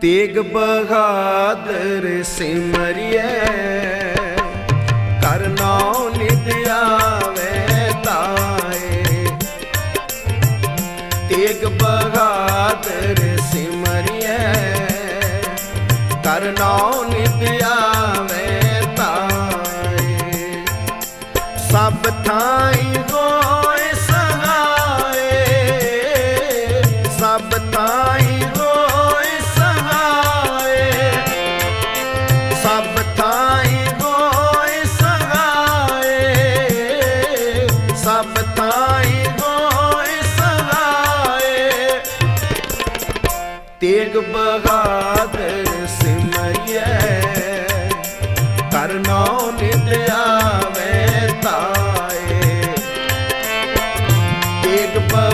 ਤੇਗ ਬਹਾਦਰ ਸਿਮਰਿਐ। ਕਰਨੋ ਨਿਦ ਆਵੇ ਤਾਏ। ਤੇਗ ਬਹਾਦਰ ਸਿਮਰਿਐ। ਕਰਨੋ ਨਿਦ ਆਵੇ ਤਾਏ। ਸਭ ਥਾਈ ਹੋਏ ਸਹਾਏ। ਸਭ ਥਾਈ ਸਭ ਤਾਈ ਹੋਏ ਸਹਾਏ ਤੇਗ ਬਹਾਦਰ ਸਿਮਰਿਐ ਕਰਨੋ ਨਿਤ ਆਵੇ ਤਾਏ। ਤੇਗ ਬਹਾਦਰ